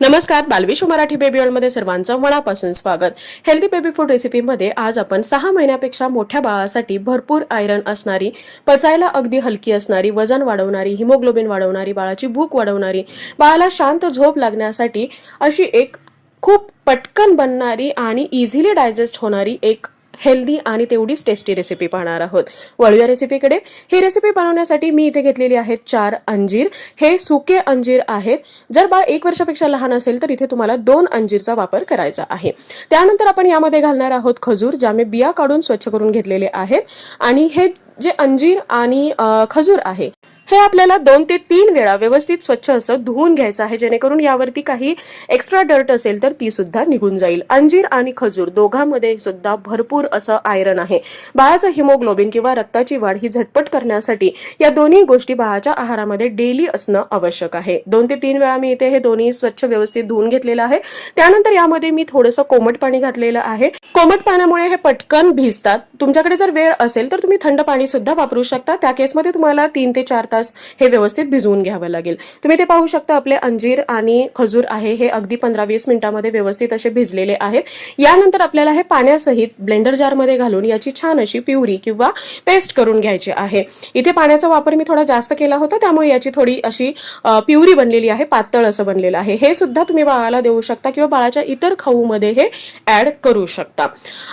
नमस्कार बालविश मराठी बेबी मध्ये सर्वांचं मनापासून स्वागत. हेल्दी बेबी फूड रेसिपीमध्ये आज आपण सहा महिन्यापेक्षा मोठ्या बाळासाठी भरपूर आयरन असणारी पचायला अगदी हलकी असणारी वजन वाढवणारी हिमोग्लोबिन वाढवणारी बाळाची भूक वाढवणारी बाळाला शांत झोप लागण्यासाठी अशी एक खूप पटकन बनणारी आणि इझिली डायजेस्ट होणारी एक हेल्दी आणि तेवढीच टेस्टी रेसिपी पाहणार आहोत. वळूया रेसिपीकडे ही रेसिपी बनवण्यासाठी मी इथे घेतलेली आहेत चार अंजीर. हे सुके अंजीर आहेत. जर बाळ एक वर्षापेक्षा लहान असेल तर इथे तुम्हाला दोन अंजीरचा वापर करायचा आहे. त्यानंतर आपण यामध्ये घालणार आहोत खजूर ज्या मी बिया काढून स्वच्छ करून घेतलेले आहेत. आणि हे जे अंजीर आणि खजूर आहे हे आपल्याला दोन ते तीन वेळा व्यवस्थित स्वच्छ असं धुवून घ्यायचं आहे जेणेकरून यावरती काही एक्स्ट्रा डर्ट असेल तर ती सुद्धा निघून जाईल. अंजीर आणि खजूर दोघांमध्ये सुद्धा भरपूर असं आयरन आहे. बाळाचं हिमोग्लोबिन किंवा रक्ताची वाढ ही झटपट करण्यासाठी या दोन्ही गोष्टी बाळाच्या आहारामध्ये डेली असणं आवश्यक आहे. दोन ते तीन वेळा मी इथे हे दोन्ही स्वच्छ व्यवस्थित धुवून घेतलेलं आहे. त्यानंतर यामध्ये मी थोडंसं कोमट पाणी घातलेलं आहे. कोमट पाण्यामुळे हे पटकन भिजतात. तुमच्याकडे जर वेळ असेल तर तुम्ही थंड पाणी सुद्धा वापरू शकता. त्या केसमध्ये तुम्हाला तीन ते चार तास हे व्यवस्थित भिजवून घ्यावं लागेल. तुम्ही ते पाहू शकता आपले अंजीर आणि खजूर आहे हे अगदी पंधरा वीस मिनिटामध्ये व्यवस्थित असे भिजलेले आहेत. यानंतर आपल्याला हे पाण्यासहित ब्लेंडर जारमध्ये घालून याची छान अशी प्युरी किंवा पेस्ट करून घ्यायची आहे. इथे पाण्याचा वापर मी थोडा जास्त केला होता त्यामुळे याची थोडी अशी प्युरी बनलेली आहे पातळ असं बनलेलं आहे. हे सुद्धा तुम्ही बाळाला देऊ शकता किंवा बाळाच्या इतर खाऊमध्ये हे ॲड करू शकता.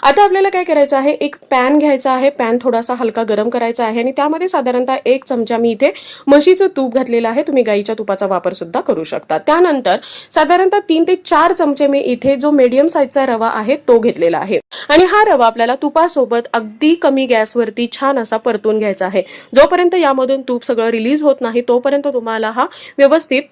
आता आपल्याला काय करायचं आहे? एक पॅन घ्यायचा आहे. पॅन थोडासा हलका गरम करायचा आहे आणि त्यामध्ये साधारणतः एक चमचा मी इथे म्हशीचं तूप घातलेलं आहे. तुम्ही गाईच्या तुपाचा वापर सुद्धा करू शकता. त्यानंतर साधारणतः तीन ते चार चमचे मी इथे जो मीडियम साईजचा रवा आहे तो घेतलेला आहे. आणि हा रवा आपल्याला तुपासोबत अगदी कमी गॅसवरती छान असा परतून घ्यायचा आहे. जोपर्यंत यामधून तूप सगळं रिलीज होत नाही तोपर्यंत तुम्हाला हा व्यवस्थित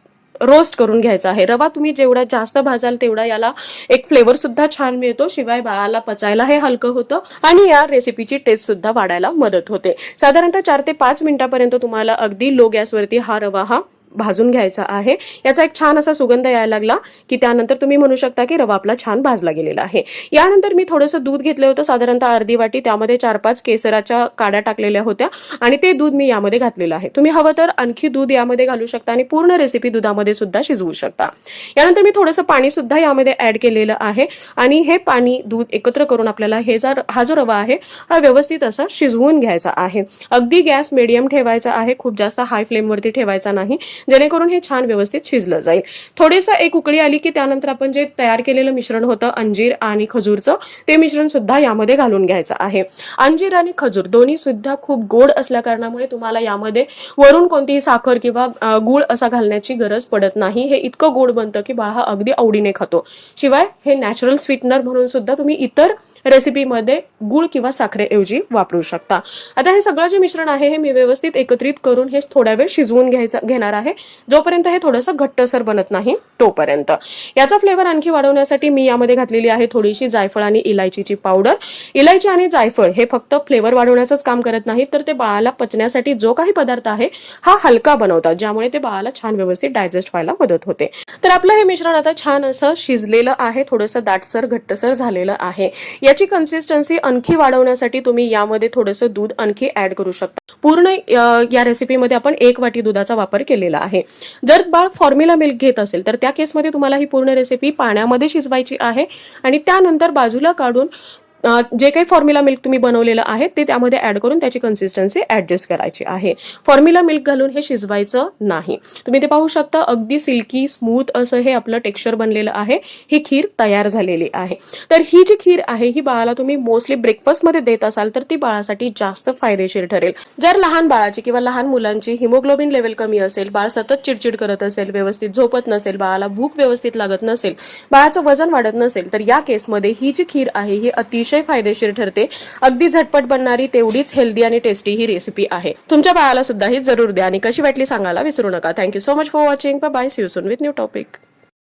रोस्ट करून घ्यायचा आहे. रवा तुम्ही जेवढा जास्त भाजाल तेवढा याला एक फ्लेवर सुद्धा छान मिळतो. शिवाय बाळाला पचायला हे हलकं होतं आणि या रेसिपीची टेस्ट सुद्धा वाढायला मदत होते. साधारणतः चार ते पाच मिनिटापर्यंत तुम्हाला अगदी लो गॅसवरती हा रवा हा भाजून घ्यायचा आहे. याचा एक छान असा सुगंध यायला लागला की त्यानंतर तुम्ही म्हणू शकता की रवा आपला छान भाजला गेलेला आहे. यानंतर मी थोडंसं दूध घेतलं होतं साधारणतः अर्धी वाटी त्यामध्ये चार पाच केसराच्या काड्या टाकलेल्या होत्या आणि ते दूध मी यामध्ये घातलेलं आहे. तुम्ही हवं तर आणखी दूध यामध्ये घालू शकता आणि पूर्ण रेसिपी दुधामध्ये सुद्धा शिजवू शकता. यानंतर मी थोडंसं पाणी सुद्धा यामध्ये ऍड केलेलं आहे आणि हे पाणी दूध एकत्र करून आपल्याला हे जर हा जो रवा आहे हा व्यवस्थित असा शिजवून घ्यायचा आहे. अगदी गॅस मिडियम ठेवायचा आहे खूप जास्त हाय फ्लेमवरती ठेवायचा नाही. जेणेकरून हे छान व्यवस्थित शिजलं जाईल. थोडीसं एक उकळी आली की त्यानंतर आपण जे तयार केलेलं मिश्रण होतं अंजीर आणि खजूरचं ते मिश्रण सुद्धा यामध्ये घालून घ्यायचं आहे. अंजीर आणि खजूर दोन्ही सुद्धा खूप गोड असल्या कारणामुळे तुम्हाला यामध्ये वरून कोणतीही साखर किंवा गुळ असा घालण्याची गरज पडत नाही. हे इतकं गोड बनतं की बाळ हा अगदी आवडीने खातो. शिवाय हे नॅचरल स्वीटनर म्हणून सुद्धा तुम्ही इतर रेसिपीमध्ये गुळ किंवा साखरेऐवजी वापरू शकता. आता हे सगळं जे मिश्रण आहे हे मी व्यवस्थित एकत्रित करून हे थोड्या वेळ शिजवून घ्यायचं घेणार आहे. जोपर्यंत हे थोडंसं घट्टसर बनत नाही तोपर्यंत. याचा फ्लेवर आणखी वाढवण्यासाठी मी यामध्ये घातलेली आहे थोडीशी जायफळ आणि इलायचीची पावडर इलायची आणि जायफळ हे फक्त फ्लेवर वाढवण्याचंच काम करत नाही तर ते बाळाला पचण्यासाठी जो काही पदार्थ आहे हा हलका बनवतात ज्यामुळे ते बाळाला छान व्यवस्थित डायजेस्ट व्हायला मदत होते. तर आपलं हे मिश्रण आता छान असं शिजलेलं आहे थोडंसं दाटसर घट्टसर झालेलं आहे. याची कन्सिस्टन्सी आणखी वाढवण्यासाठी तुम्ही यामध्ये थोडंसं दूध आणखी ऍड करू शकता. पूर्ण या रेसिपीमध्ये आपण एक वाटी दुधाचा वापर केलेला आहे. जर बाळ फॉर्म्युला मिल्क घेत असेल तर त्या केसमध्ये तुम्हाला ही पूर्ण रेसिपी पाण्यामध्ये शिजवायची आहे आणि त्यानंतर बाजूला काढून जे काही फॉर्म्युला मिल्क तुम्ही बनवलेलं आहे ते त्यामध्ये ॲड करून त्याची कन्सिस्टन्सी ॲडजस्ट करायची आहे. फॉर्म्युला मिल्क घालून हे शिजवायचं नाही. तुम्ही ते पाहू शकता अगदी सिल्की स्मूथ असं हे आपलं टेक्स्चर बनलेलं आहे. ही खीर तयार झालेली आहे. तर ही जी खीर आहे ही बाळाला तुम्ही मोस्टली ब्रेकफास्टमध्ये देत असाल तर ती बाळासाठी जास्त फायदेशीर ठरेल. जर लहान बाळाची किंवा लहान मुलांची हिमोग्लोबिन लेवल कमी असेल बाळ सतत चिडचिड करत असेल व्यवस्थित झोपत नसेल बाळाला भूक व्यवस्थित लागत नसेल बाळाचं वजन वाढत नसेल तर या केसमध्ये ही जी खीर आहे ही अतिशय अतिशय फायदेशीर ठरते. अगदी झटपट बनणारी तेवढीच हेल्दी आणि टेस्टी ही रेसिपी आहे. तुमच्या बाळाला सुद्धा ही जरूर द्या आणि कशी वाटली सांगायला विसरू नका. Thank you so much for watching bye see you soon with new topic